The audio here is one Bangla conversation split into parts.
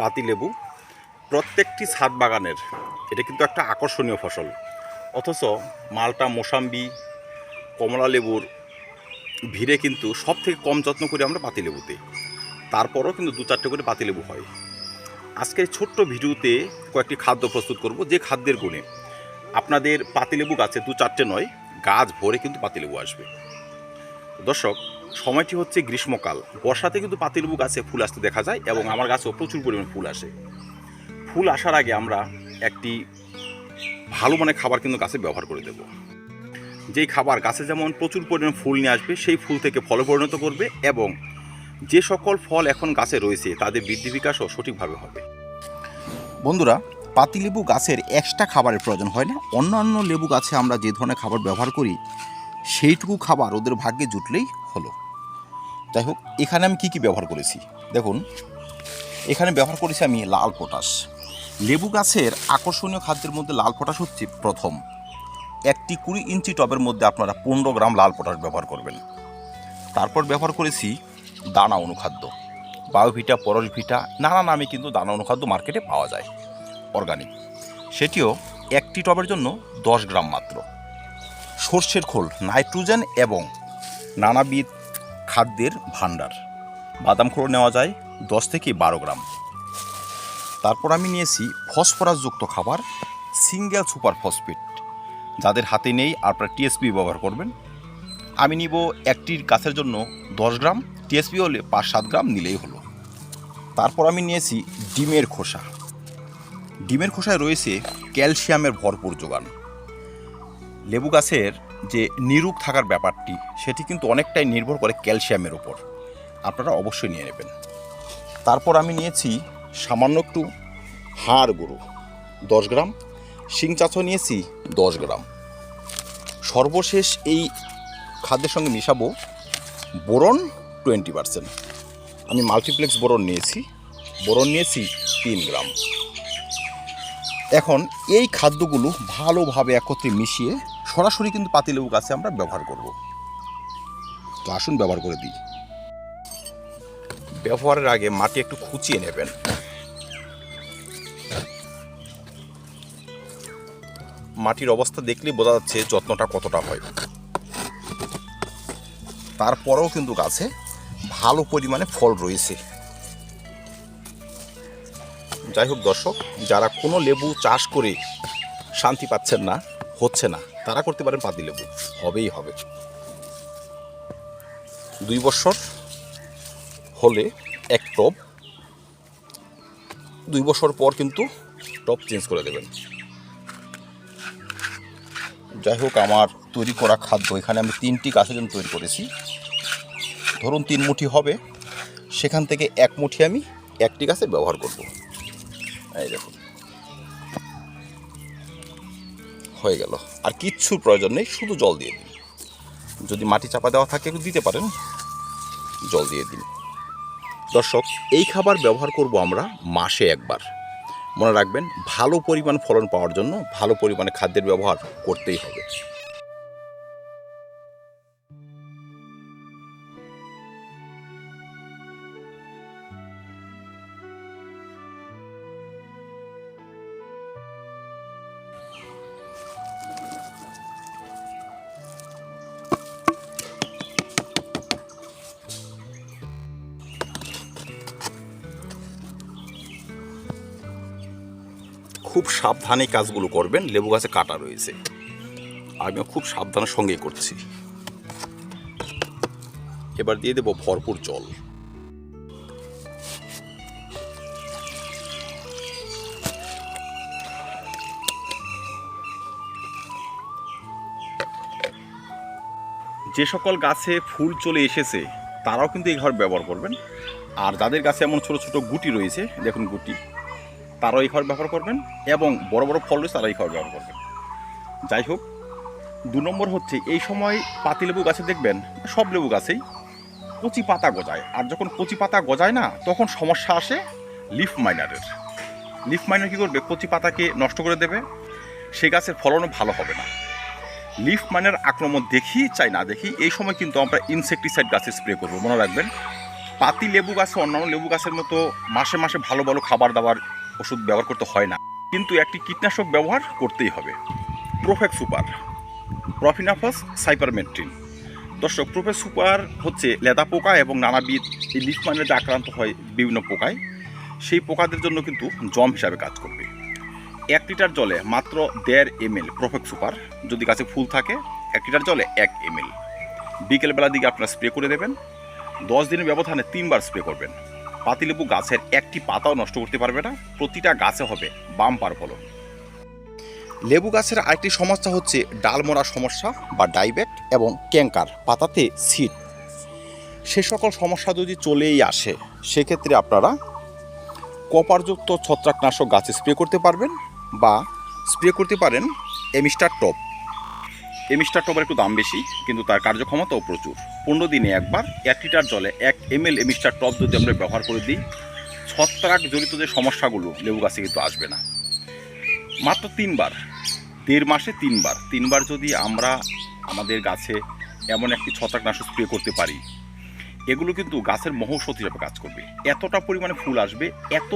পাতিলেবু প্রত্যেকটি ছাদ বাগানের। এটা কিন্তু একটা আকর্ষণীয় ফসল। অথচ মালটা মোসাম্বি, কমলা লেবুর ভিড়ে কিন্তু সব থেকে কম যত্ন করি আমরা পাতিলেবুতে তারপরও কিন্তু দু চারটে করে পাতিলেবু হয়। আজকের ছোট্ট ভিডিওতে কয়েকটি খাদ্য প্রস্তুত করব যে খাদ্যের গুণে। আপনাদের পাতিলেবু গাছে দু চারটে নয়, গাছ ভরে কিন্তু পাতিলেবু আসবে। দর্শক সময়টি হচ্ছে গ্রীষ্মকাল। বর্ষাতে কিন্তু পাতিলেবু গাছে ফুল আসতে দেখা যায় এবং আমার গাছেও প্রচুর পরিমাণ ফুল আসে। ফুল আসার আগে আমরা একটি ভালো মানের খাবার কিন্তু গাছে ব্যবহার করে দেব। যেই খাবার গাছে যেমন প্রচুর পরিমাণ ফুল নিয়ে আসবে, সেই ফুল থেকে ফলে পরিণত করবে এবং যে সকল ফল এখন গাছে রয়েছে, তাদের বৃদ্ধি বিকাশও সঠিকভাবে হবে। বন্ধুরা, পাতিলেবু গাছের এক্সট্রা খাবারের প্রয়োজন হয় না। অন্যান্য লেবু গাছে আমরা যে ধরনের খাবার ব্যবহার করি সেইটুকু খাবার ওদের ভাগ্যে জুটলেই হলো। যাই হোক, এখানে আমি কি কি ব্যবহার করেছি? দেখুন, এখানে ব্যবহার করেছি আমি লাল পটাশ। লেবু গাছের আকর্ষণীয় খাদ্যের মধ্যে লাল পটাশ হচ্ছে প্রথম। একটি কুড়ি ইঞ্চি টবের মধ্যে আপনারা পনেরো গ্রাম লাল পটাশ ব্যবহার করবেন। তারপর ব্যবহার করেছি দানা অনুখাদ্য। বায়োভিটা, পরশভিটা, নানা নামে কিন্তু দানা অনুখাদ্য মার্কেটে পাওয়া যায়। অর্গানিক। সেটিও একটি টবের জন্য দশ গ্রাম মাত্র। সর্ষের খোল, নাইট্রোজেন এবং নানাবিধ খাদ্যের ভাণ্ডার। বাদাম খোল নেওয়া যায় দশ থেকে বারো গ্রাম। তারপর আমি নিয়েছি ফসফরাসযুক্ত খাবার, সিঙ্গেল সুপার ফসফেট। যাদের হাতে নেই, আপনারা টিএসপি ব্যবহার করবেন। আমি নিব একটি গাছের জন্য দশ গ্রাম টিএসপি হলে পাঁচ সাত গ্রাম নিলেই হলো। তারপর আমি নিয়েছি ডিমের খোসা। ডিমের খোসায় রয়েছে ক্যালসিয়ামের ভরপুর যোগান। লেবু গাছের যে নিরুক থাকার ব্যাপারটি, সেটি কিন্তু অনেকটাই নির্ভর করে ক্যালসিয়ামের ওপর আপনারা অবশ্যই নিয়ে নেবেন। তারপর আমি নিয়েছি সামান্য একটু হাড় গরু দশ গ্রাম। শিং চাচও নিয়েছি দশ গ্রাম। সর্বশেষ এই খাদ্যের সঙ্গে মিশাবো বোরন টোয়েন্টি পার্সেন্ট। আমি মাল্টিপ্লেক্স বোরন নিয়েছি বোরন নিয়েছি তিন গ্রাম। এখন এই খাদ্যগুলো ভালোভাবে একত্রে মিশিয়ে সরাসরি কিন্তু পাতিলেবু গাছে আমরা ব্যবহার করব। তো আসুন ব্যবহার করে দিই। ব্যবহারের আগে মাটি একটু খুঁচিয়ে নেবেন। মাটির অবস্থা দেখলেই বোঝা যাচ্ছে যত্নটা কতটা হয়। তারপরেও কিন্তু গাছে ভালো পরিমাণে ফল রয়েছে। যাই হোক দর্শক, যারা কোনো লেবু চাষ করে শান্তি পাচ্ছেন না, হচ্ছে না। তারা করতে পারেন পাতি লেবু। হবেই হবে। দুই বছর হলে এক টব দুই বছর পর কিন্তু টপ চেঞ্জ করে দেবেন। যাই হোক, আমার তৈরি করা খাদ্য, এখানে আমি তিনটি গাছের জন্য তৈরি করেছি। ধরুন, তিন মুঠি হবে। সেখান থেকে এক মুঠি আমি একটি গাছে ব্যবহার করব। এই দেখুন। হয়ে গেল। আর কিচ্ছুর প্রয়োজন নেই, শুধু জল দিয়ে দিন। যদি মাটি চাপা দেওয়া থাকে দিতে পারেন। জল দিয়ে দিন। দর্শক, এই খাবার ব্যবহার করব আমরা মাসে একবার। মনে রাখবেন, ভালো পরিমাণ ফলন পাওয়ার জন্য ভালো পরিমাণে খাদ্যের ব্যবহার করতেই হবে। খুব সাবধানে কাজগুলো করবেন, লেবু গাছে কাটা রয়েছে। আমিও খুব সাবধানের সঙ্গে করছি। এবার দিয়ে দেবো ভরপুর জল। যে সকল গাছে ফুল চলে এসেছে, তারাও কিন্তু এই ঘর ব্যবহার করবেন। আর যাদের গাছে এমন ছোট ছোট গুটি রয়েছে, দেখুন গুটি। তারাও এই খাবার ব্যবহার করবেন এবং বড় বড় ফল রয়েছে এই খাবার ব্যবহার করবেন। যাই হোক, দু নম্বর হচ্ছে, এই সময় পাতিলেবু গাছে দেখবেন, সব লেবু গাছেই কচি পাতা গজায়। আর যখন কচি পাতা গজায় না, তখন সমস্যা আসে লিফ মাইনারের। লিফ মাইনার কী করবে? কচি পাতাকে নষ্ট করে দেবে, সে গাছের ফলনও ভালো হবে না। লিফ মাইনার আক্রমণ দেখি চাই না দেখি, এই সময় কিন্তু আমরা ইনসেকটিসাইড গাছে স্প্রে করব। মনে রাখবেন, পাতি লেবু গাছে, অন্যান্য লেবু গাছের মতো মাসে মাসে ভালো ভালো খাবার দাবার ওষুধ ব্যবহার করতে হয় না। কিন্তু একটি কীটনাশক ব্যবহার করতেই হবে। প্রোফেক সুপার প্রফিনাফাস সাইপারমেট্রিন দর্শক প্রোফেক সুপার হচ্ছে লেদা পোকা এবং নানাবিধ এই লিফ মাইনারে আক্রান্ত হয় বিভিন্ন পোকায়, সেই পোকাদের জন্য কিন্তু জম হিসাবে কাজ করবে। এক লিটার জলে মাত্র দেড় এম এল প্রোফেক সুপার যদি গাছে ফুল থাকে, এক লিটার জলে এক এম এল বিকেলবেলার দিকে আপনারা স্প্রে করে দেবেন। দশ দিনের ব্যবধানে তিনবার স্প্রে করবেন। পাতিলেবু গাছের একটি পাতাও নষ্ট করতে পারবে না, প্রতিটা গাছে হবে বাম্পার ফলন। লেবু গাছের আরেকটি সমস্যা হচ্ছে ডালমরা সমস্যা বা ডাইবেট এবং ক্যাঙ্কার পাতাতে সিট সে সকল সমস্যা যদি চলেই আসে, সেক্ষেত্রে আপনারা কপারযুক্ত ছত্রাকনাশক গাছে স্প্রে করতে পারবেন বা স্প্রে করতে পারেন এমিস্টার টপ। এমিস্টার টপের একটু দাম বেশি, কিন্তু তার কার্যক্ষমতাও প্রচুর। পনেরো দিনে একবার এক লিটার জলে এক এম এল এমিস্টার টপ যদি আমরা ব্যবহার করে দিই, ছত্রাক জড়িত যে সমস্যাগুলো লেবু গাছে কিন্তু আসবে না। মাত্র তিনবার, দেড় মাসে তিনবার। তিনবার যদি আমরা আমাদের গাছে এমন একটি ছত্রাকনাশক স্প্রে করতে পারি, এগুলো কিন্তু গাছের মহৌষধ হিসাবে কাজ করবে। এতটা পরিমাণে ফুল আসবে, এত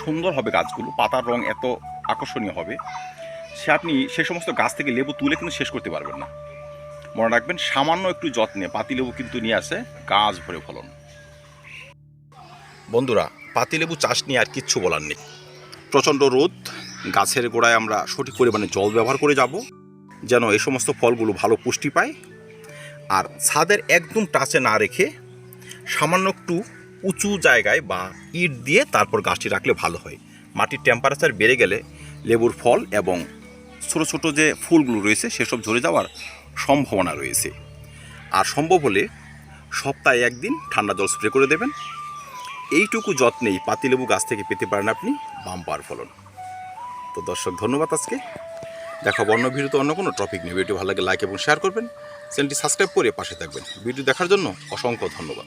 সুন্দর হবে গাছগুলো, পাতার রং এত আকর্ষণীয় হবে সে আপনি সে সমস্ত গাছ থেকে লেবু তুলে কিন্তু শেষ করতে পারবেন না। মনে রাখবেন, সামান্য একটু যত্নে পাতিলেবু কিন্তু নিয়ে আসে, গাছ ভরে ফলন। বন্ধুরা পাতিলেবু চাষ নিয়ে আর কিচ্ছু বলার নেই। প্রচণ্ড রোদ, গাছের গোড়ায় আমরা সঠিক পরিমাণে জল ব্যবহার করে যাব, যেন এই সমস্ত ফলগুলো ভালো পুষ্টি পায়। আর ছাদের একদম টাচে না রেখে সামান্য একটু উঁচু জায়গায় বা ইট দিয়ে তারপর গাছটি রাখলে ভালো হয়। মাটির টেম্পারেচার বেড়ে গেলে লেবুর ফল এবং ছোটো ছোটো যে ফুলগুলো রয়েছে, সেসব ঝরে যাওয়ার সম্ভাবনা রয়েছে। আর সম্ভব হলে সপ্তাহে একদিন ঠান্ডা জল স্প্রে করে দেবেন। এইটুকু যত্নেই পাতিলেবু গাছ থেকে পেতে পারেন আপনি বাম্পার ফলন। তো দর্শক, ধন্যবাদ আজকে। দেখা ভিডিওতে অন্য কোনো টপিক নিয়ে। ভিডিও ভালো লাগে লাইক এবং শেয়ার করবেন। চ্যানেলটি সাবস্ক্রাইব করে পাশে থাকবেন। ভিডিও দেখার জন্য অসংখ্য ধন্যবাদ।